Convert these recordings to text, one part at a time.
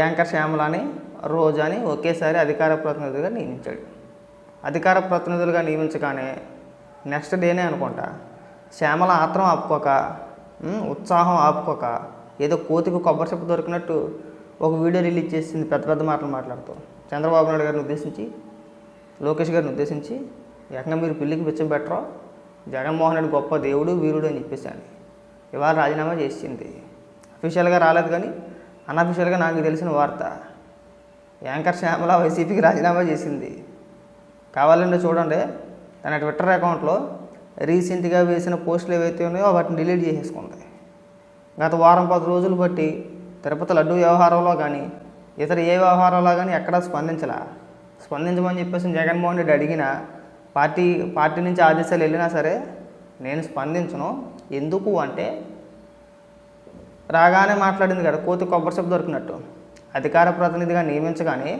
Anchor శ్యామలాని రోజాని ఒకేసారి అధికార ప్రతినిధులుగా నియమించాడు. అధికార ప్రతినిధులుగా నియమించగానే నెక్స్ట్ డేనే అనుకుంటా. శ్యామల ఆత్రం ఆపుకోక ఉత్సాహం ఆపుకోక ఏదో కోతికి కొబ్బరి చెప్పు దొరికినట్టు ఒక వీడియో రిలీజ్ చేసింది పెద్ద పెద్ద మాటలు మాట్లాడుతూ. చంద్రబాబు నాయుడు గారిని ఉద్దేశించి లోకేష్ గారిని ఉద్దేశించి ఏకంగా మీరు పిల్లికి పిచ్చం పెట్టరు? జగన్మోహన్ రెడ్డి గొప్ప దేవుడు వీరుడు అని చెప్పేసాను ఇవాళ రాజీనామా చేసింది. అఫీషియల్గా రాలేదు కానీ అన్అఫీషియల్గా నాకు తెలిసిన వార్త. యాంకర్ శ్యామల వైసీపీకి రాజీనామా చేసింది. కావాలంటే చూడండి తన ట్విట్టర్ అకౌంట్లో రీసెంట్గా వేసిన పోస్టులు ఏవైతే ఉన్నాయో వాటిని డిలీట్ చేసేసుకుంది. గత వారం పది రోజులు బట్టి తిరుపతి లడ్డు వ్యవహారంలో కానీ ఇతర ఏ వ్యవహారంలో కానీ ఎక్కడా స్పందించలా. స్పందించమని చెప్పేసి జగన్మోహన్ రెడ్డి అడిగినా పార్టీ పార్టీ నుంచి ఆదేశాలు వెళ్ళినా సరే నేను స్పందించను. ఎందుకు అంటే రాగానే మాట్లాడింది కదా కోతి కొబ్బరి చెప్పు దొరికినట్టు. అధికార ప్రతినిధిగా నియమించగానే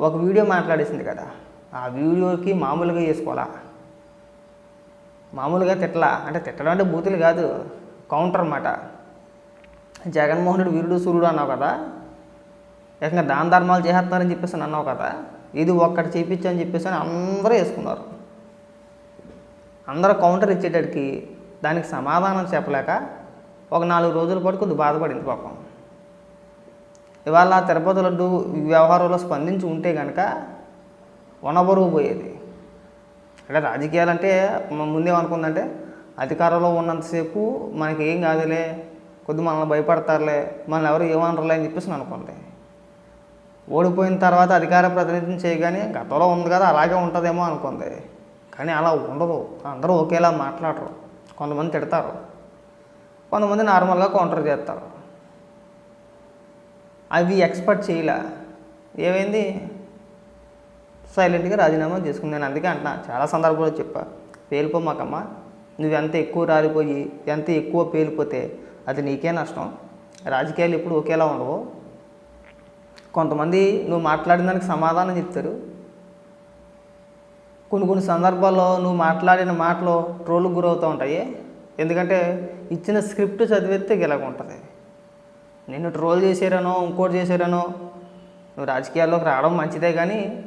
ఒక వీడియో మాట్లాడేసింది కదా ఆ వీడియోకి మామూలుగా చేసుకోవాలా? మామూలుగా తిట్టలా? అంటే తిట్టడం అంటే బూతులు కాదు కౌంటర్ అన్నమాట. జగన్మోహన్ వీరుడు సూర్యుడు అన్నావు కదా ఏకంగా దాన ధర్మాలు చేస్తున్నారని చెప్పేసి అని అన్నావు కదా ఇది ఒక్కటి చేయించని చెప్పేసి అని అందరూ వేసుకున్నారు. అందరూ కౌంటర్ ఇచ్చేటడికి దానికి సమాధానం చెప్పలేక ఒక నాలుగు రోజుల పాటు కొద్దిగా బాధపడింది పాపం. ఇవాళ తిరుపతి లడ్డు వ్యవహారంలో స్పందించి ఉంటే కనుక వనబరువు పోయేది. అంటే రాజకీయాలంటే మ- ముందేమనుకుందంటే అధికారంలో ఉన్నంతసేపు మనకి ఏం కాదులే కొద్ది మనల్ని భయపడతారులే మనల్ని ఎవరు ఏమనరులే అని చెప్పేసి అనుకుంది. ఓడిపోయిన తర్వాత అధికార ప్రతినిధిని చేయగానే గతంలో ఉంది కదా అలాగే ఉంటుందేమో అనుకుంది. కానీ అలా ఉండదు. అందరూ ఒకేలా మాట్లాడరు. కొంతమంది తిడతారు. కొంతమంది నార్మల్గా కౌంటర్ చేస్తారు. అవి ఎక్స్పెక్ట్ చేయలే. ఏమైంది? సైలెంట్గా రాజీనామా చేసుకుంది నేను అందుకే అంటున్నా. చాలా సందర్భాల్లో చెప్పా. పేలిపోమాకమ్మా నువ్వు ఎంత ఎక్కువ రాలిపోయి ఎంత ఎక్కువ పేలిపోతే అది నీకే నష్టం. రాజకీయాలు ఎప్పుడు ఒకేలా ఉండవు. కొంతమంది నువ్వు మాట్లాడిన దానికి సమాధానం చెప్తారు. కొన్ని కొన్ని సందర్భాల్లో నువ్వు మాట్లాడిన మాటలు ట్రోల్కి గురవుతూ ఉంటాయి. ఎందుకంటే ఇచ్చిన స్క్రిప్ట్ చదివితే ఇలాగ ఉంటుంది. నిన్ను ట్రోల్ చేసారనో ఇంకోటి చేశారనో నువ్వు రాజకీయాల్లోకి రావడం మంచిదే కానీ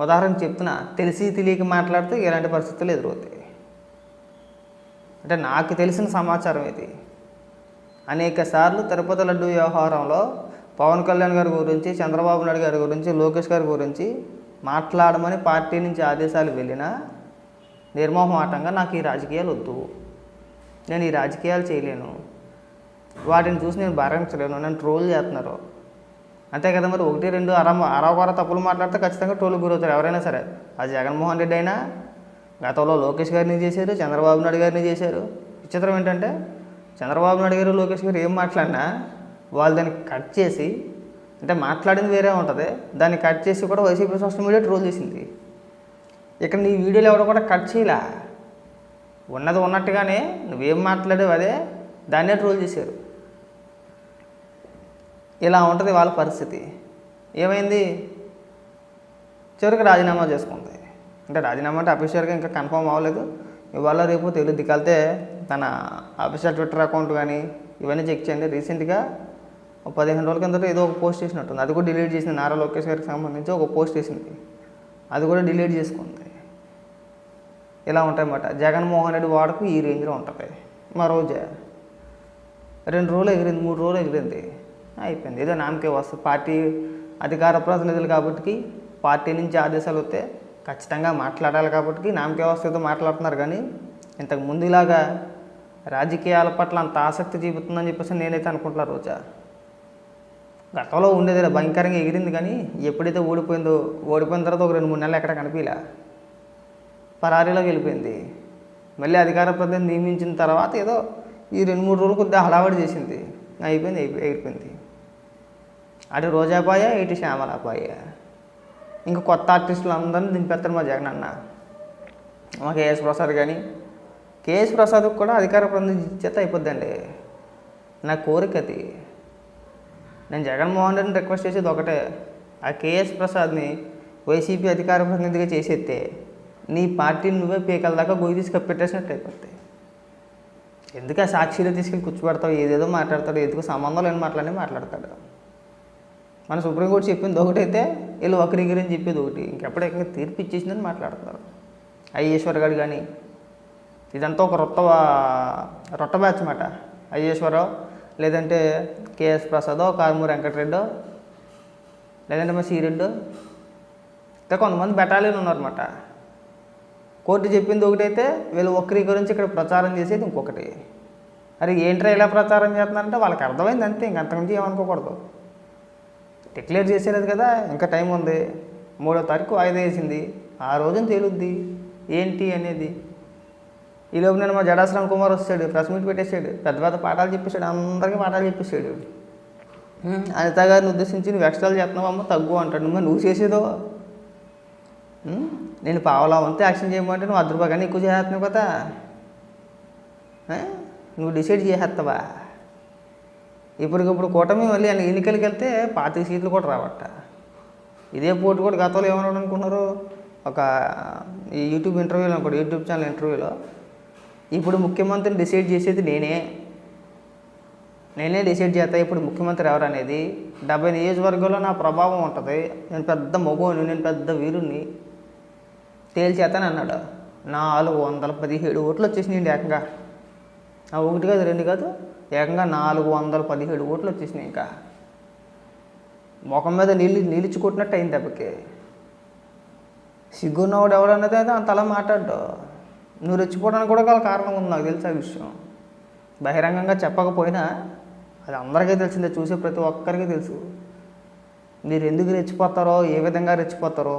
ఉదాహరణ చెప్తున్నా తెలిసి తెలియక మాట్లాడితే ఇలాంటి పరిస్థితులు ఎదురవుతాయి. అంటే నాకు తెలిసిన సమాచారం ఇది. అనేక సార్లు తిరుపతి లడ్డు వ్యవహారంలో పవన్ కళ్యాణ్ గారి గురించి చంద్రబాబు నాయుడు గారి గురించి లోకేష్ గారి గురించి మాట్లాడమని పార్టీ నుంచి ఆదేశాలు వెళ్ళినా నిర్మోహమాటంగా నాకు ఈ రాజకీయాలు వద్దు. నేను ఈ రాజకీయాలు చేయలేను. వాటిని చూసి నేను భారించలేను నన్ను ట్రోల్ చేస్తున్నారు. అంతే కదా మరి ఒకటి రెండు అర అరవర తప్పులు మాట్లాడితే ఖచ్చితంగా ట్రోల్ గురవుతారు ఎవరైనా సరే. అది జగన్మోహన్ రెడ్డి అయినా గతంలో లోకేష్ గారిని చేశారు చంద్రబాబు నాయుడు గారిని చేశారు. విచిత్రం ఏంటంటే చంద్రబాబు నాయుడు గారు లోకేష్ గారు ఏం మాట్లాడినా వాళ్ళు దాన్ని కట్ చేసి అంటే మాట్లాడింది వేరే ఉంటుంది. దాన్ని కట్ చేసి కూడా వైసీపీ సోషల్ మీడియా ట్రోల్ చేసింది. ఇక్కడ నీ వీడియోలు ఎవరు కూడా కట్ చేయలే? ఉన్నది ఉన్నట్టుగానే నువ్వేం మాట్లాడేవు అదే దాన్నే ట్రోల్ చేశారు. ఇలా ఉంటుంది వాళ్ళ పరిస్థితి. ఏమైంది? చివరికి రాజీనామా చేసుకుంది. అంటే రాజీనామా అంటే అఫీషియల్గా ఇంకా కన్ఫర్మ్ అవ్వలేదు. ఇవాళ రేపు తెలుగు కలితే తన అఫీషియల్ ట్విట్టర్ అకౌంట్ కానీ ఇవన్నీ చెక్ చేయండి. రీసెంట్గా ఒక పదిహేను రోజుల కింద ఏదో ఒక పోస్ట్ చేసినట్టుంది. అది కూడా డిలీట్ చేసింది నారా లోకేష్ గారికి సంబంధించి ఒక పోస్ట్ చేసింది. అది కూడా డిలీట్ చేసుకుంది. ఇలా ఉంటాయన్నమాట. జగన్మోహన్ రెడ్డి వాడకు ఈ రేంజ్లో ఉంటుంది. మా రోజే. రెండు రోజులు ఎగిరింది మూడు రోజులు ఎగిరింది. అయిపోయింది. ఏదో నామకే వస్తుంది. పార్టీ అధికార ప్రతినిధులు కాబట్టి పార్టీ నుంచి ఆదేశాలు వస్తే ఖచ్చితంగా మాట్లాడాలి కాబట్టి నామకే వస్తుందో మాట్లాడుతున్నారు కానీ ఇంతకు ముందులాగా రాజకీయాల పట్ల అంత ఆసక్తి చూపుతుందని చెప్పేసి నేనైతే అనుకుంటున్నా రోజా. గతంలో ఉండేది భయంకరంగా ఎగిరింది కానీ ఎప్పుడైతే ఓడిపోయిందో ఓడిపోయిన తర్వాత ఒక రెండు మూడు నెలలు ఎక్కడ కనిపించలే పరారీలోకి వెళ్ళిపోయింది. మళ్ళీ అధికార ప్రతినిధి నియమించిన తర్వాత ఏదో ఈ రెండు మూడు రోజులు కొద్దిగా హడావడి చేసింది. అయిపోయింది అయిపోయి అయిపోయింది. అటు రోజాపాయ ఇటు శ్యామలాపాయ ఇంకా కొత్త ఆర్టిస్టులు అందరినీ దింపేస్తారు మా జగన్ అన్న. మా కేఎస్ ప్రసాద్ కానీ కేఎస్ ప్రసాద్కి కూడా అధికార ప్రతినిధి చేత అయిపోద్దండి. నా కోరిక అది. నేను జగన్మోహన్ రెడ్డిని రిక్వెస్ట్ చేసేది ఒకటే. ఆ కేఎస్ ప్రసాద్ని వైసీపీ అధికార ప్రతినిధిగా చేసేస్తే నీ పార్టీని నువ్వే పీకల దాకా గొయ్యి తీసుకు పెట్టేసినట్టు అయిపోతాయి. ఎందుకు ఆ సాక్షిలో తీసుకెళ్ళి కూర్చోబెడతావు? ఏదేదో మాట్లాడతాడు ఎందుకు సంబంధం లేని మాట్లాడి మాట్లాడతాడు. మన సుప్రీంకోర్టు చెప్పింది ఒకటైతే వీళ్ళు వక్రీకరని చెప్పేది ఒకటి. ఇంకెప్పుడు ఇంకా తీర్పు ఇచ్చేసిందని మాట్లాడుతున్నారు. అయ్యేశ్వర్ గారు కానీ ఇదంతా ఒక రొట్ట రొట్ట బ్యాచ్ మాట. అయ్యేశ్వరరావు లేదంటే కేఎస్ ప్రసాదో కారుమూరి వెంకటరెడ్డో లేదంటే మా సీరెడ్డో ఇంకా కొంతమంది బెటాలియన్ ఉన్నారన్నమాట. కోర్టు చెప్పింది ఒకటైతే వీళ్ళు వక్రీకరించి ఇక్కడ ప్రచారం చేసేది ఇంకొకటి. అరే ఏంట్రా ఇలా ప్రచారం చేస్తున్నారంటే వాళ్ళకి అర్థమైంది అంతే ఇంక అంతకుమించి ఏమనుకోకూడదు డిక్లేర్ చేసేది కదా ఇంకా టైం ఉంది. మూడో తారీఖు వాయిదా వేసింది. ఆ రోజున తేలుద్ది? ఏంటి అనేది. ఈలోపు నేను మా జడాశ్రామ్ కుమార్ వస్తాడు ప్రెస్ మీట్ పెట్టేసాడు పెద్ద పెద్ద పాఠాలు చెప్పేశాడు అందరికీ పాఠాలు చెప్పేశాడు "ఉమ్, అనిత గారిని ఉద్దేశించి నువ్వు ఎక్స్ట్రాలు చేస్తున్నావమ్మా తగ్గు అంటాడు. నువ్వు నువ్వు చేసేదో నేను పావలా వంతే యాక్షన్ చేయమంటే నువ్వు అర్ధ రూపాయలు ఎక్కువ చేస్తున్నావు కదా. నువ్వు డిసైడ్ చేసేస్తావా? ఇప్పటికిప్పుడు కూటమి మళ్ళీ ఎన్నికలకి వెళ్తే పాతిక సీట్లు కూడా రావట ఇదే పోటీ కూడా గతంలో ఏమన్నాడు అనుకున్నారు? ఒక ఈ యూట్యూబ్ ఇంటర్వ్యూలో అనుకోండి యూట్యూబ్ ఛానల్ ఇంటర్వ్యూలో ఇప్పుడు ముఖ్యమంత్రిని డిసైడ్ చేసేది నేనే. నేనే డిసైడ్ చేస్తా ఇప్పుడు ముఖ్యమంత్రి ఎవరు అనేది. డెబ్బై నియోజకవర్గంలో నా ప్రభావం ఉంటుంది. నేను పెద్ద మగోని నేను పెద్ద వీరుణ్ణి. తేల్చేతాను అన్నాడు నాలుగు వందల పదిహేడు ఓట్లు వచ్చేసినాయండి ఏకంగా. ఆ ఒకటి కాదు రెండు కాదు ఏకంగా నాలుగు వందల పదిహేడు ఓట్లు వచ్చేసినాయి ఇంకా. ముఖం మీద నీళ్ళు నీళ్ళిచ్చి కొట్టినట్టు అయింది దెబ్బకి. సిగ్గున్నవాడు ఎవడన్నది అయితే అంత అలా మాట్లాడ్డు. నువ్వు రెచ్చిపోవడానికి కూడా గల కారణం ఉంది నాకు తెలుసు ఆ విషయం. బహిరంగంగా చెప్పకపోయినా అది అందరికీ తెలిసిందే చూసే ప్రతి ఒక్కరికి తెలుసు. మీరు ఎందుకు రెచ్చిపోతారో ఏ విధంగా రెచ్చిపోతారో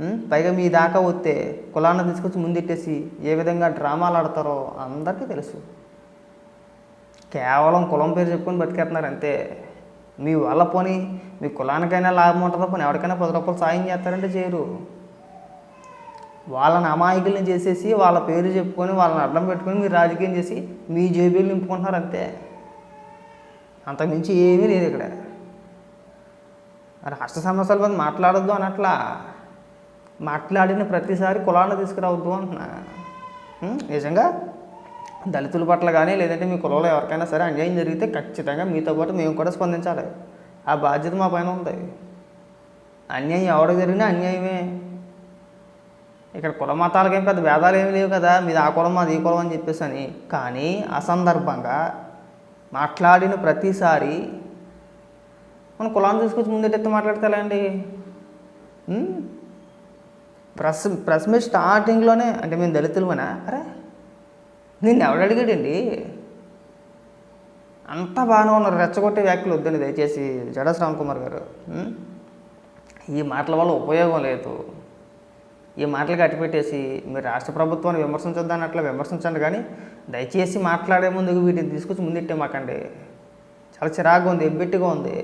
పైగా మీ దాకా వస్తే కులాన్ని తీసుకొచ్చి ముందెట్టేసి ఏ విధంగా డ్రామాలు ఆడతారో అందరికీ తెలుసు. కేవలం కులం పేరు చెప్పుకొని బతికేస్తున్నారు అంతే. మీ వల్ల పోనీ మీ కులానికైనా లాభం ఉంటుందో పోనీ? ఎవరికైనా పది రూపాయలు సాయం చేస్తారంటే చేయరు. వాళ్ళని అమాయకుల్ని చేసేసి వాళ్ళ పేరు చెప్పుకొని వాళ్ళని అడ్డం పెట్టుకొని మీరు రాజకీయం చేసి మీ జేబీలు నింపుకుంటున్నారు అంతే. అంతకుమించి ఏమీ లేదు ఇక్కడ. రాష్ట్ర సమస్యల మీద మాట్లాడద్దు అనట్లా మాట్లాడిన ప్రతిసారి కులాన్ని తీసుకురావద్దు అంటున్నా. నిజంగా? దళితుల పట్ల కానీ లేదంటే మీ కులంలో ఎవరికైనా సరే అన్యాయం జరిగితే ఖచ్చితంగా మీతో పాటు మేము కూడా స్పందించాలి. ఆ బాధ్యత మా పైన ఉంది. అన్యాయం ఎవరు జరిగినా అన్యాయమే. ఇక్కడ కుల మతాలకు ఏం పెద్ద భేదాలు ఏమి లేవు కదా. మీది ఆ కులం మాది ఈ కులం అని చెప్పేసి అని కానీ అసందర్భంగా మాట్లాడిన ప్రతిసారి మన కులాన్ని తీసుకొచ్చి ముందెట్టి మాట్లాడితే అండి? ప్రెస్ ప్రెస్ మీట్ స్టార్టింగ్లోనే అంటే మేము దళితులమనా? అరే నిన్ను ఎవడు అడిగాడండి? అంతా బాగానే ఉన్నారు రెచ్చగొట్టే వ్యాఖ్యలు వద్దండి దయచేసి జడ శ్రామ్ కుమార్ గారు. ఈ మాటల వల్ల ఉపయోగం లేదు. ఈ మాటలు కట్టిపెట్టేసి మీరు రాష్ట్ర ప్రభుత్వాన్ని విమర్శించొద్దని అట్లా విమర్శించండి కానీ దయచేసి మాట్లాడే ముందు వీటిని తీసుకొచ్చి ముందెట్టే మాకండి. చాలా చిరాగ్గా ఉంది ఎబ్బెట్టుగా ఉంది.